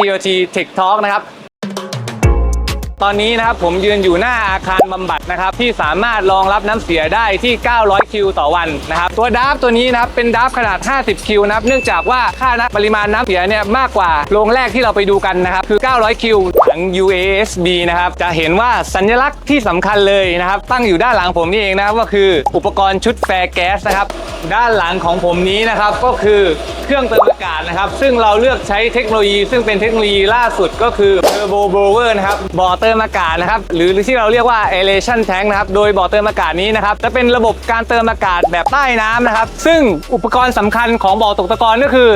GOT Tech Talk นะครับ ตอนนี้นะครับผมยืนอยู่หน้าอาคารบำบัดนะครับที่สามารถรองรับน้ำเสียได้ที่ 900 คิวต่อวันนะครับตัวดาฟตัวนี้นะครับเป็นดาฟขนาด 50 คิวนะครับเนื่องจากว่าค่าน้ำปริมาณน้ำเสียเนี่ยมากกว่าโรงแรกที่เราไปดูกันนะครับคือ 900 คิวถัง UASB นะครับจะเห็นว่าสัญลักษณ์ที่สำคัญเลยนะครับตั้งอยู่ด้านหลังผมนี่เองนะครับก็คืออุปกรณ์ชุดแฟร์แก๊สนะครับด้านหลังของผมนี้นะครับก็คือเครื่องเติมอากาศนะครับซึ่งเราเลือกใช้เทคโนโลยี ซึ่งเป็นเทคโนโลยีล่าสุดก็คือ Turbo Blower นะครับบ่อเติมอากาศนะครับหรือที่เราเรียกว่า aeration tank นะครับโดยบ่อเติมอากาศนี้นะครับจะเป็นระบบการเติมอากาศแบบใต้น้ำนะครับ ซึ่งอุปกรณ์สำคัญของบ่อตกตะกอนก็คือ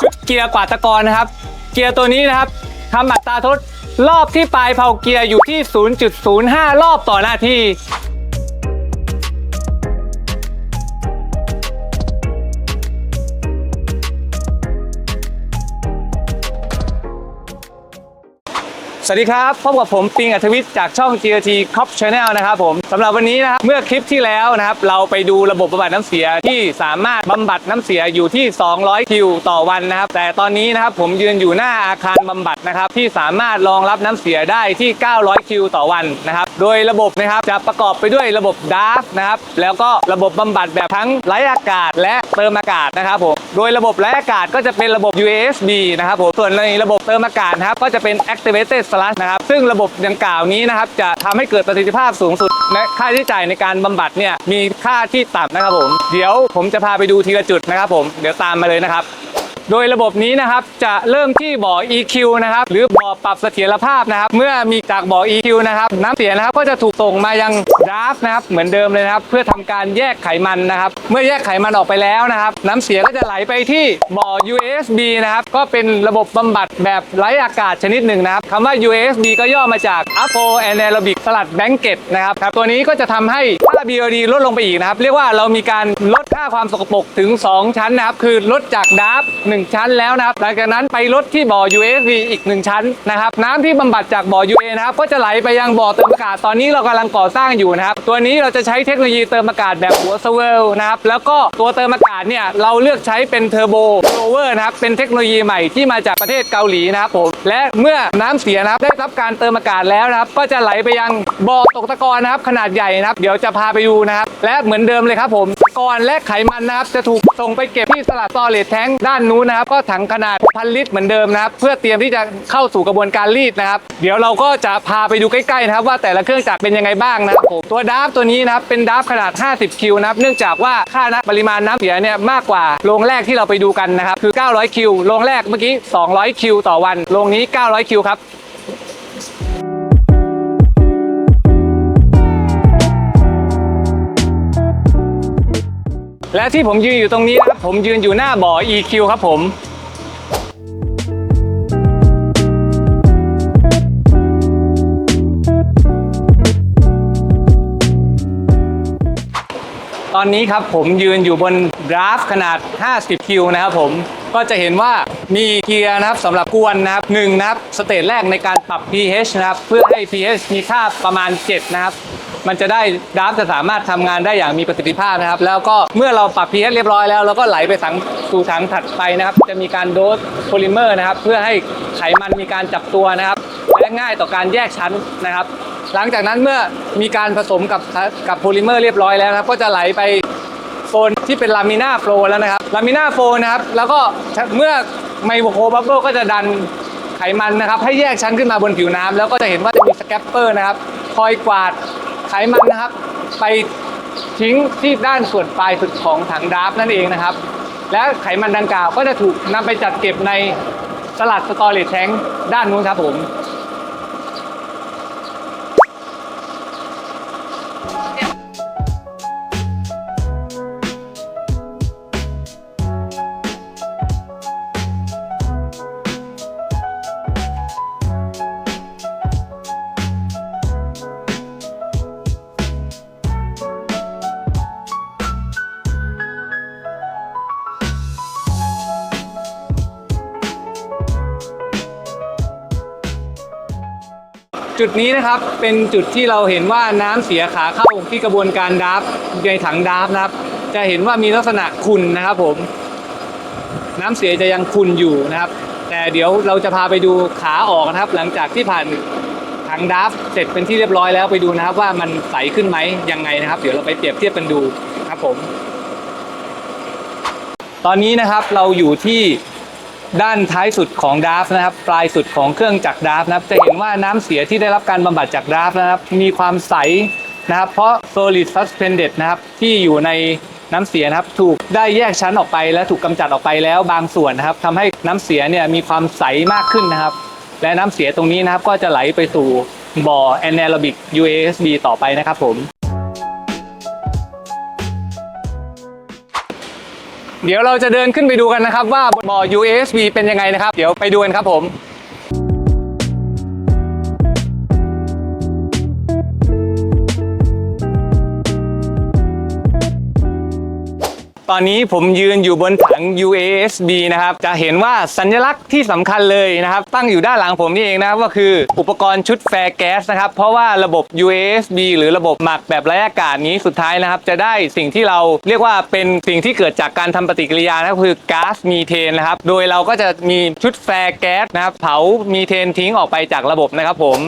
ชุดเกียร์กวาดตะกอนนะครับ เกียร์ตัวนี้นะครับทำอัตราทดรอบที่ปลายเพลาเกียร์อยู่ที่ 0.05 รอบต่อนาที วัสดีครับ พบกับผมปิงอัธวิทย์จากช่อง GRT Cop Channel นะครับผมสำหรับวันนี้นะครับเมื่อคลิปที่แล้วนะครับ เราไปดูระบบบำบัดน้ำเสียที่สามารถบำบัดน้ำเสียอยู่ที่ 200 คิวต่อวันนะครับ แต่ตอนนี้นะครับผมยืนอยู่หน้าอาคารบำบัดนะครับที่สามารถรองรับน้ำเสียได้ที่ 900 คิวต่อวันนะครับ โดยระบบนะครับจะประกอบไปด้วยระบบดาร์ฟนะครับแล้วก็ระบบบำบัดแบบทั้งไร้อากาศ และเติมอากาศนะครับผมโดยระบบไร้อากาศก็จะเป็นระบบ USB นะครับผมส่วนในระบบเติมอากาศนะครับก็จะเป็น activated ลัสนะครับซึ่งระบบดังกล่าวนี้นะครับจะทำให้เกิดประสิทธิภาพสูงสุดและค่าใช้จ่ายในการบำบัดเนี่ยมีค่าที่ต่ำนะครับผม เดี๋ยวผมจะพาไปดูทีละจุดนะครับผมเดี๋ยวตามมาเลยนะครับ โดยระบบนี้นะครับจะเริ่มที่บ่อ EQ นะครับหรือบ่อปรับเสถียรภาพนะครับ เมื่อมีจากบ่อ EQ นะครับน้ำเสียนะครับก็จะถูกส่งมายังดราฟนะครับเหมือนเดิมเลยนะครับ เพื่อทำการแยกไขมันนะครับ เมื่อแยกไขมันออกไปแล้วนะครับ น้ำเสียก็จะไหลไปที่บ่อ USB นะครับก็เป็นระบบบำบัดแบบไร้อากาศชนิดหนึ่งนะครับคำว่า USB ก็ย่อมาจาก Upper Anaerobic Sludge Blanket นะครับครับตัวนี้ก็จะทำให้า BOD ลดลงไปอีกนะครับ เรียกว่าเรามีการลดค่าความสกปรกถึง 2 ชั้นนะครับ คือลดจากดาร์ฟ1ชั้นแล้วนะครับ หลังจากนั้นไปลดที่บ่อ USV อีก 1 ชั้นนะครับ น้ำที่บำบัดจากบ่อ UA นะครับ ก็จะไหลไปยังบ่อเติมอากาศ ตอนนี้เรากำลังก่อสร้างอยู่นะครับ ตัวนี้เราจะใช้เทคโนโลยีเติมอากาศแบบหัวสเวลนะครับ แล้วก็ตัวเติมอากาศเนี่ยเราเลือกใช้เป็นเทอร์โบโ o เวอร์นะครับ เป็นเทคโนโลยีใหม่ที่มาจากประเทศเกาหลีนะครับผม และเมื่อน้ำเสียนะครับได้รับการเติมอากาศแล้วนะครับ ก็จะไหลไปยังบ่อตกตะกอนนะครับขนาดใหญ่นะครับ เดี๋ยวจะพาไปดูนะครับ และเหมือนเดิมเลยครับผมตะกอนและไขมันนะครับ จะถูกส่งไปเก็บที่สลัดซอเลตแทงด้านนู้นนะครับ ก็ถังขนาดพันลิตรเหมือนเดิมนะครับ เพื่อเตรียมที่จะเข้าสู่กระบวนการรีดนะครับ เดี๋ยวเราก็จะพาไปดูใกล้ๆนะครับ ว่าแต่ละเครื่องจักรเป็นยังไงบ้างนะครับผมตัวดาฟตัวนี้นะครับเป็นดาฟขนาด 50 คิวนะครับ เนื่องจากว่าค่าน้ำปริมาณน้ำเสียเนี่ยมากกว่าโรงแรกที่เราไปดูกันนะครับคือ 900 คิวโรงแรกเมื่อกี้ 200 คิวต่อวันโรงนี้ 900 คิวครับ และที่ผมยืนอยู่ตรงนี้นะครับผมยืนอยู่หน้าบ่อ EQ ครับผมตอนนี้ครับผมยืนอยู่บนดราฟขนาด 50 คิวนะครับผมก็จะเห็นว่ามีเกียร์นะครับสำหรับกวนนะครับหนึ่งนะครับ สเตจแรกในการปรับ pH นะครับ เพื่อให้ pH มีค่าประมาณ 7 นะครับ มันจะได้ดราฟจะสามารถทำงานได้อย่างมีประสิทธิภาพนะครับ แล้วก็เมื่อเราปรับ pH เรียบร้อยแล้วเราก็ไหลไปสังสู่ถังถัดไปนะครับ จะมีการโดสโพลิเมอร์นะครับ เพื่อให้ไขมันมีการจับตัวนะครับและง่ายต่อการแยกชั้นนะครับ หลังจากนั้นเมื่อมีการผสมกับกับโพลิเมอร์เรียบร้อยแล้วนะครับ ก็จะไหลไปโซนที่เป็นลามิน่าโฟลแล้วนะครับลามิน่าโฟลนะครับ แล้วก็เมื่อไมโครบับเบิลก็จะดันไขมันนะครับ ให้แยกชั้นขึ้นมาบนผิวน้ำแล้วก็จะเห็นว่าจะมีสแกปเปอร์นะครับ คอยกวาด ไขมันนะครับ ไปทิ้งที่ด้านส่วนปลายสุดของถังดราฟนั่นเองนะครับ และไขมันดังกล่าวก็จะถูกนำไปจัดเก็บในสลัดสตอเรจแทงด้านนู้นครับผม จุดนี้นะครับเป็นจุดที่เราเห็นว่าน้ำเสียขาเข้าที่กระบวนการดราฟในถังดราฟนะครับ จะเห็นว่ามีลักษณะขุ่นนะครับผม น้ำเสียจะยังขุ่นอยู่นะครับ แต่เดี๋ยวเราจะพาไปดูขาออกนะครับ หลังจากที่ผ่านถังดราฟเสร็จเป็นที่เรียบร้อยแล้วไปดูนะครับ ว่ามันใสขึ้นไหมยังไงนะครับ เดี๋ยวเราไปเปรียบเทียบกันดูครับผม ตอนนี้นะครับเราอยู่ที่ ด้านท้ายสุดของดาฟต์นะครับ ปลายสุดของเครื่องจักรดาฟต์นะครับ จะเห็นว่าน้ำเสียที่ได้รับการบำบัดจากดาฟต์นะครับ มีความใสนะครับ เพราะ solid suspended นะครับ ที่อยู่ในน้ำเสียนะครับ ถูกได้แยกชั้นออกไป และถูกกำจัดออกไปแล้วบางส่วนนะครับทำให้น้ำเสียเนี่ยมีความใสมากขึ้นนะครับ และน้ำเสียตรงนี้นะครับก็จะไหลไปสู่บ่อ anaerobic UASB ต่อไปนะครับผม เดี๋ยวเราจะเดินขึ้นไปดูกันนะครับว่าบ่อ USB เป็นยังไงนะครับ เดี๋ยวไปดูกันครับผม ตอนนี้ผมยืนอยู่บนถัง UASB นะครับ จะเห็นว่าสัญลักษณ์ที่สำคัญเลยนะครับ ตั้งอยู่ด้านหลังผมนี่เองนะครับก็คืออุปกรณ์ชุดแฟร์แก๊สนะครับ เพราะว่าระบบ UASB หรือระบบหมักแบบไร้อากาศนี้สุดท้ายนะครับ จะได้สิ่งที่เราเรียกว่าเป็นสิ่งที่เกิดจากการทำปฏิกิริยานะคือก๊าซมีเทนนะครับ โดยเราก็จะมีชุดแฟร์แก๊สนะครับเผามีเทนทิ้งออกไปจากระบบนะครับผม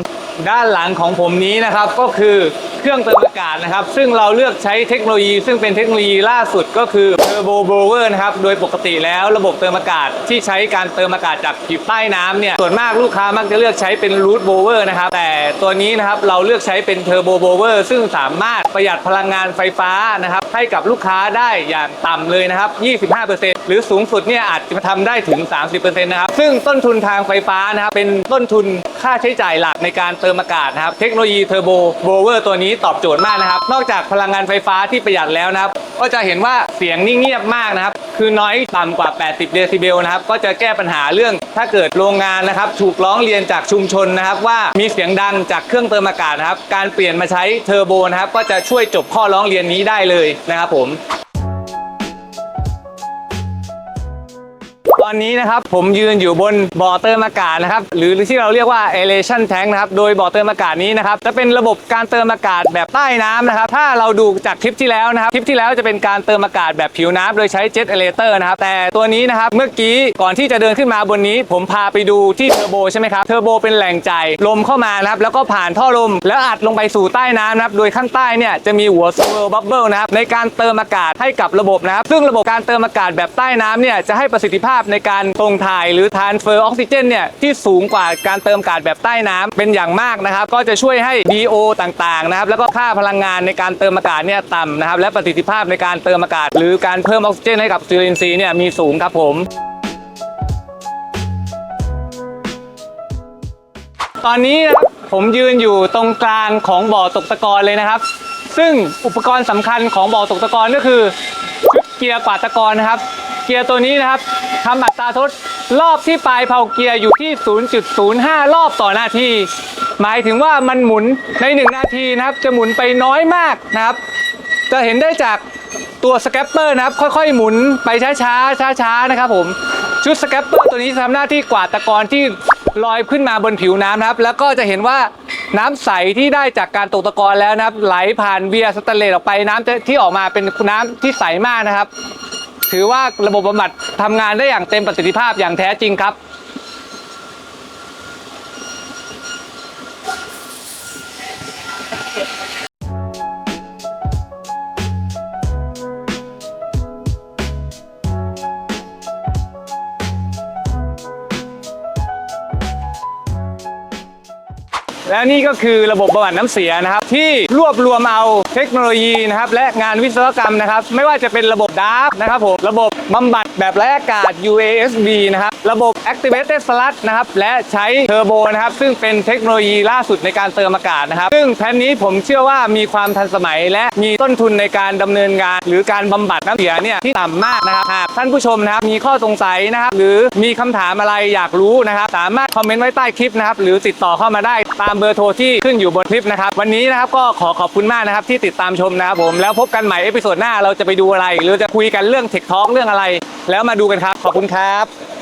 ด้านหลังของผมนี้นะครับก็คือเครื่องเติมอากาศนะครับ ซึ่งเราเลือกใช้เทคโนโลยี ซึ่งเป็นเทคโนโลยีล่าสุดก็คือ Turbo Blower นะครับโดยปกติแล้วระบบเติมอากาศที่ใช้การเติมอากาศจากผิวใต้น้ำเนี่ยส่วนมากลูกค้ามักจะเลือกใช้เป็น Root Blower นะครับแต่ตัวนี้นะครับเราเลือกใช้เป็น Turbo Blower ซึ่งสามารถประหยัดพลังงานไฟฟ้านะครับ ให้กับลูกค้าได้อย่างต่ำเลยนะครับ 25%หรือสูงสุดเนี่ยอาจจะทำได้ถึง 30%นะครับ ซึ่งต้นทุนทางไฟฟ้านะครับ เป็นต้นทุนค่าใช้จ่ายหลักในการเติมอากาศนะครับ เทคโนโลยีเทอร์โบโบเวอร์ตัวนี้ตอบโจทย์มากนะครับ นอกจากพลังงานไฟฟ้าที่ประหยัดแล้วนะครับ ก็จะเห็นว่าเสียงนี่งเงียบมากนะครับ คือน้อยต่ำกว่า 80 เดซิเบลนะครับ ก็จะแก้ปัญหาเรื่อง ถ้าเกิดโรงงานนะครับถูกร้องเรียนจากชุมชนนะครับ ว่ามีเสียงดังจากเครื่องเติมอากาศนะครับ การเปลี่ยนมาใช้เทอร์โบนะครับก็จะช่วยจบข้อร้องเรียนนี้ได้เลยนะครับผม อนนี้นะครับผมยืนอยู่บนบ่อเติมอากาศนะครับหรือที่เราเรียกว่า aeration tank นะครับโดยบ่อเติมอากาศนี้นะครับจะเป็นระบบการเติมอากาศแบบใต้น้ำนะครับถ้าเราดูจากคลิปที่แล้วนะครับคลิปที่แล้วจะเป็นการเติมอากาศแบบผิวน้ำโดยใช้ jet aerator นะครับแต่ตัวนี้นะครับเมื่อกี้ก่อนที่จะเดินขึ้นมาบนนี้ ผมพาไปดูที่เทอร์โบใช่ไหมครับเทอร์โบเป็นแหล่งจ่ายลมเข้ามานะครับแล้วก็ผ่านท่อลม แล้วอัดลงไปสู่ใต้น้ำนะครับโดยข้างใต้เนี่ยจะมีหัว swirl bubble นะครับในการเติมอากาศให้กับระบบนะครับซึ่งระบบการเติมอากาศแบบใต้น้ำเนี่ยจะให้ประสิทธิภาพในการตรงถ่ายหรือทานเฟอร์ออกซิเจนเนี่ยที่สูงกว่าการเติมอากาศแบบใต้น้ำเป็นอย่างมากนะครับก็จะช่วยให้ DO ต่างๆนะครับแล้วก็ค่าพลังงานในการเติมอากาศเนี่ยต่ำนะครับและประสิทธิภาพในการเติมอากาศ หรือการเพิ่มออกซิเจนให้กับจุลินทรีย์เนี่ยมีสูงครับผมตอนนี้นะครับผมยืนอยู่ตรงกลางของบ่อตกตะกอนเลยนะครับ ซึ่งอุปกรณ์สำคัญของบ่อตกตะกอนก็คือชุดเกียร์กวาดตะกอนนะครับ เกียร์ตัวนี้นะครับ ทำอัตราทดรอบที่ปลายเพลาเกียร์อยู่ที่ 0.05 รอบต่อนาที หมายถึงว่ามันหมุนใน 1 นาทีนะครับ จะหมุนไปน้อยมากนะครับ จะเห็นได้จากตัวสแคปเปอร์นะครับ ค่อยๆ หมุนไปช้าๆช้าๆนะครับผมชุดสแคปเปอร์ตัวนี้ทำหน้าที่กวาดตะกอนที่ลอยขึ้นมาบนผิวน้ำนะครับ แล้วก็จะเห็นว่าน้ำใสที่ได้จากการตกตะกอนแล้วนะครับ ไหลผ่านเวียร์สแตนเลสออกไปน้ำจะที่ออกมาเป็นน้ำที่ใสมากนะครับ ถือว่าระบบบำบัดทำงานได้อย่างเต็มประสิทธิภาพอย่างแท้จริงครับ และนี่ก็คือระบบบำบัดน้ำเสียนะครับ ที่รวบรวมเอา เทคโนโลยีนะครับและงานวิศวกรรมนะครับ ไม่ว่าจะเป็นระบบดาร์ฟนะครับผมระบบบำบัดแบบไร้อากาศ UASB นะครับระบบ Activated Sludge นะครับและใช้เทอร์โบนะครับซึ่งเป็นเทคโนโลยีล่าสุดในการเติมอากาศนะครับ ซึ่งแผนนี้ผมเชื่อว่ามีความทันสมัย และมีต้นทุนในการดำเนินงาน หรือการบำบัดน้ำเสียเนี่ยที่ต่ำมากนะครับหากท่านผู้ชมนะครับมีข้อสงสัยนะครับหรือมีคำถามอะไรอยากรู้นะครับสามารถคอมเมนต์ไว้ใต้คลิปนะครับหรือติดต่อเข้ามาได้ตามเบอร์โทรที่ขึ้นอยู่บนคลิปนะครับวันนี้นะครับก็ขอขอบคุณมากนะครับที่ติดตามชมนะครับผม แล้วพบกันใหม่เอพิโซดหน้าเราจะไปดูอะไร หรือจะคุยกันเรื่องเทคทอ l k เรื่องอะไร แล้วมาดูกันครับ ขอบคุณครับ